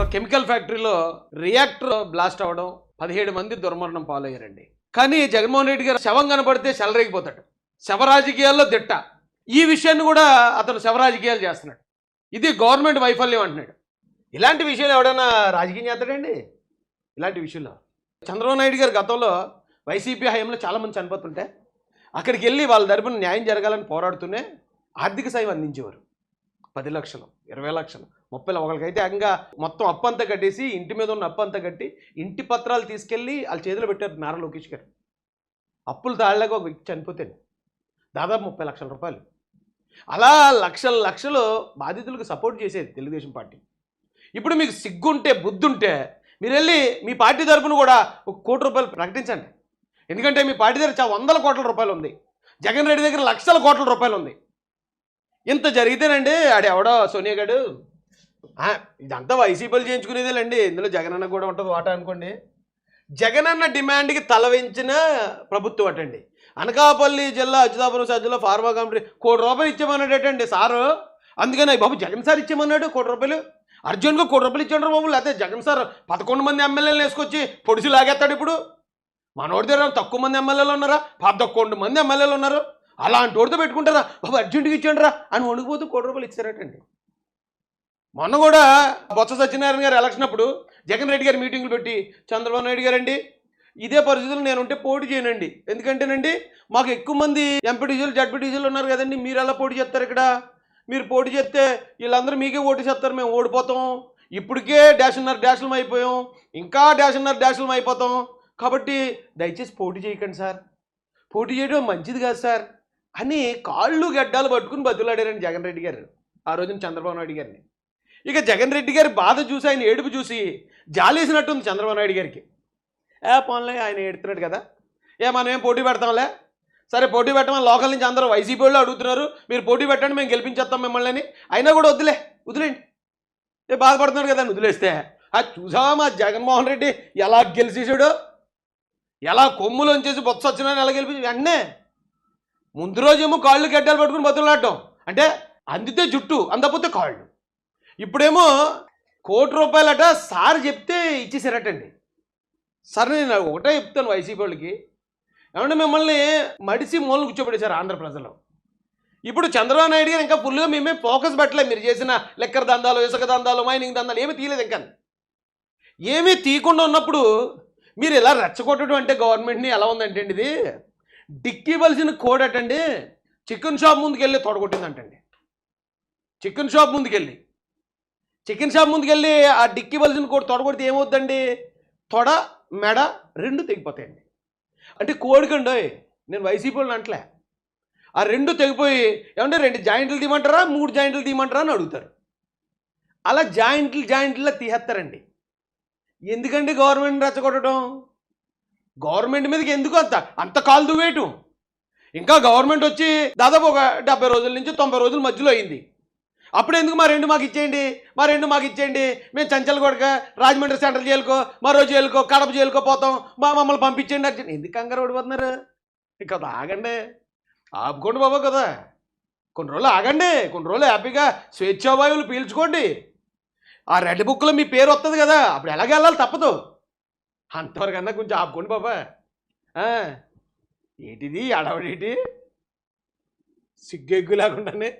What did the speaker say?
ఒక కెమికల్ ఫ్యాక్టరీలో reactor blast అవ్వడం పదిహేడు మంది దుర్మరణం పాలయ్యారండి. కానీ జగన్మోహన్ రెడ్డి గారు శవం కనపడితే చెలరేగిపోతాడు శవ రాజకీయాల్లో దిట్ట. ఈ విషయాన్ని కూడా అతను శవ రాజకీయాలు చేస్తున్నాడు. ఇది గవర్నమెంట్ వైఫల్యం అంటున్నాడు. ఇలాంటి విషయాలు ఎవడైనా రాజకీయం చేస్తాడండి? ఇలాంటి విషయంలో. చంద్రబాబు నాయుడు గారు గతంలో వైసీపీ హయాంలో చాలామంది చనిపోతుంటే అక్కడికి వెళ్ళి వాళ్ళ తరపున న్యాయం జరగాలని పోరాడుతూనే ఆర్థిక సాయం అందించేవారు. పది లక్షలు ఇరవై లక్షలు ముప్పై ఒకరికైతే ఏకంగా మొత్తం అప్పంతా కట్టేసి ఇంటి మీద ఉన్న అప్పంతా అంతా కట్టి ఇంటి పత్రాలు తీసుకెళ్ళి వాళ్ళ చేతిలో పెట్టారు నారా లోకేష్ గారు. అప్పులు తాళ్ళగా ఒక వ్యక్తి చనిపోతే దాదాపు ముప్పై లక్షల రూపాయలు. అలా లక్షల లక్షలు బాధితులకు సపోర్ట్ చేసేది తెలుగుదేశం పార్టీ. ఇప్పుడు మీకు సిగ్గుంటే బుద్ధుంటే మీరు వెళ్ళి మీ పార్టీ తరఫున కూడా ఒక కోటి రూపాయలు ప్రకటించండి. ఎందుకంటే మీ పార్టీ దగ్గర చాలా వందల కోట్ల రూపాయలు ఉంది. జగన్ రెడ్డి దగ్గర లక్షల కోట్ల రూపాయలు ఉంది. ఇంత జరిగితేనండి ఆడు ఎవడో సోనియా గారు ఇదంతా వైసీపీలు చేయించుకునేదేలండి. ఇందులో జగన్ అన్న కూడా ఉంటుంది వాటా అనుకోండి. జగన్ అన్న డిమాండ్కి తలవించిన ప్రభుత్వం అటండి. అనకాపల్లి జిల్లా అచ్యుతాపురం సజ్జలో ఫార్మా కంపెనీ కోటి రూపాయలు ఇచ్చామన్నాడటండి సారు. అందుకని బాబు జగన్ సార్ ఇచ్చామన్నాడు కోటి రూపాయలు. అర్జున్గా కోటి రూపాయలు ఇచ్చాడు బాబు. లేకపోతే జగన్ సార్ పదకొండు మంది ఎమ్మెల్యేలు వేసుకొచ్చి పొడిసి లాగేస్తాడు ఇప్పుడు. మనోడి దగ్గర తక్కువ మంది ఎమ్మెల్యేలు ఉన్నారా? పదకొండు మంది ఎమ్మెల్యేలు ఉన్నారు. అలాంటి వాడితో పెట్టుకుంటారా? బాబు అర్జెంటుగా ఇచ్చాడు రా అని వండుకుపోతూ కోటి రూపాయలు ఇచ్చారటండి మొన్న కూడా బొత్స సత్యనారాయణ గారు ఎలక్షన్ అప్పుడు జగన్ రెడ్డి గారు మీటింగ్లు పెట్టి చంద్రబాబు నాయుడు గారండి ఇదే పరిస్థితుల్లో నేను ఉంటే పోటీ చేయనండి. ఎందుకంటేనండి మాకు ఎక్కువ మంది ఎంపీటీసీలు జడ్పీటీసీలు ఉన్నారు కదండి. మీరు ఎలా పోటీ చేస్తారు ఇక్కడ? మీరు పోటీ చేస్తే వీళ్ళందరూ మీకే ఓటు చేస్తారు మేము ఓడిపోతాం. ఇప్పటికే డాషన్నర డాషులం అయిపోయాం. ఇంకా డాషన్నర డాషులం అయిపోతాం. కాబట్టి దయచేసి పోటీ చేయకండి సార్. పోటీ చేయడం మంచిది కాదు సార్. అని కాళ్ళు గడ్డాలు పట్టుకుని బతులాడారని జగన్ రెడ్డి గారు. ఆ రోజున చంద్రబాబు నాయుడు గారిని. ఇక జగన్ రెడ్డి గారి బాధ చూసి ఆయన ఏడుపు చూసి జాలేసినట్టుంది చంద్రబాబు నాయుడు గారికి. ఏ పోన్లే ఆయన ఏడుతున్నాడు కదా. ఏ మనం ఏం పోటీ పెడతాంలే? సరే పోటీ పెట్టమని లోకల్ నుంచి అందరూ వైసీపీ వాళ్ళు అడుగుతున్నారు. మీరు పోటీ పెట్టండి మేము గెలిపించేస్తాం మిమ్మల్ని అని. అయినా కూడా వద్దులే వదిలేండి ఏ బాధపడుతున్నాడు కదా అని వదిలేస్తే. అది చూసావా మా జగన్మోహన్ రెడ్డి ఎలా గెలిచేసాడు ఎలా కొమ్ములు వచ్చేసి బొత్స వచ్చినా ఎలా గెలిపించి వెంటనే ముందు రోజేమో కాళ్ళు గడ్డలు పట్టుకుని బతులాడటం అంటే అందితే జుట్టు అందకపోతే కాళ్ళు. ఇప్పుడేమో కోటి రూపాయలట సార్ చెప్తే ఇచ్చేసారటండి. సరే నేను ఒకటే చెప్తాను వైసీపీ వాళ్ళకి. ఏమంటే మిమ్మల్ని మడిసి మూలను కూర్చోబెట్టేశారు ఆంధ్ర ప్రజలు. ఇప్పుడు చంద్రబాబు నాయుడు గారు ఇంకా ఫుల్గా మేమే ఫోకస్ పెట్టలే. మీరు చేసిన లెక్కర దందాలు ఇసుక దందాలు మైనింగ్ దందాలు ఏమీ తీయలేదు ఇంకా. ఏమీ తీయకుండా ఉన్నప్పుడు మీరు ఇలా రెచ్చగొట్టడం అంటే గవర్నమెంట్ని ఎలా ఉందంటే అండి ఇది? డిక్కివలసిన కోడ్ అటండి చికెన్ షాప్ ముందుకు వెళ్ళి తొడగొట్టిందంటండి. చికెన్ షాప్ ముందుకెళ్ళి. చికెన్ షాప్ ముందుకెళ్ళి ఆ డిక్కి బలిసిన కోడి తొడగొడితే ఏమవుద్దండి? తొడ మెడ రెండు తెగిపోతాయండి. అంటే కోడికండి నేను వైసీపీ వాళ్ళని అంటలే. ఆ రెండు తెగిపోయి ఏమంటే రెండు జాయింట్లు తీయమంటారా మూడు జాయింట్లు తీయమంటారా అని అడుగుతారు. అలా జాయింట్లు జాయింట్లా తీసేస్తారండి. ఎందుకండి గవర్నమెంట్ రెచ్చగొట్టడం? గవర్నమెంట్ మీదకి ఎందుకు అంత? అంత కాలు దువ్వేయటం ఇంకా గవర్నమెంట్ వచ్చి దాదాపు ఒక డెబ్బై రోజుల నుంచి తొంభై రోజుల మధ్యలో అయింది. అప్పుడు ఎందుకు మా రెండు మాకు ఇచ్చేయండి? మా రెండు మాకు ఇచ్చేయండి. మేము చంచలగూడక కొడక రాజమండ్రి సెంట్రల్ జైలుకో మరో జైలుకో కడప జైలుకో పోతాం. మా మమ్మల్ని పంపించండి అర్జున్ ఎందుకు కంగారు ఓడిపోతున్నారు ఇక ఆగండి. ఆపుకోండి బాబా కదా. కొన్ని రోజులు ఆగండి. కొన్ని రోజులు హ్యాపీగా స్వేచ్ఛావాయువులు పీల్చుకోండి. ఆ రెడ్ బుక్లో మీ పేరు వస్తుంది కదా. అప్పుడు ఎలాగ వెళ్ళాలి తప్పదు. అంతవరకన్నా కొంచెం ఆపుకోండి బాబా. ఏంటిది అడవడేటి? సిగ్గెగ్గు లేకుండానే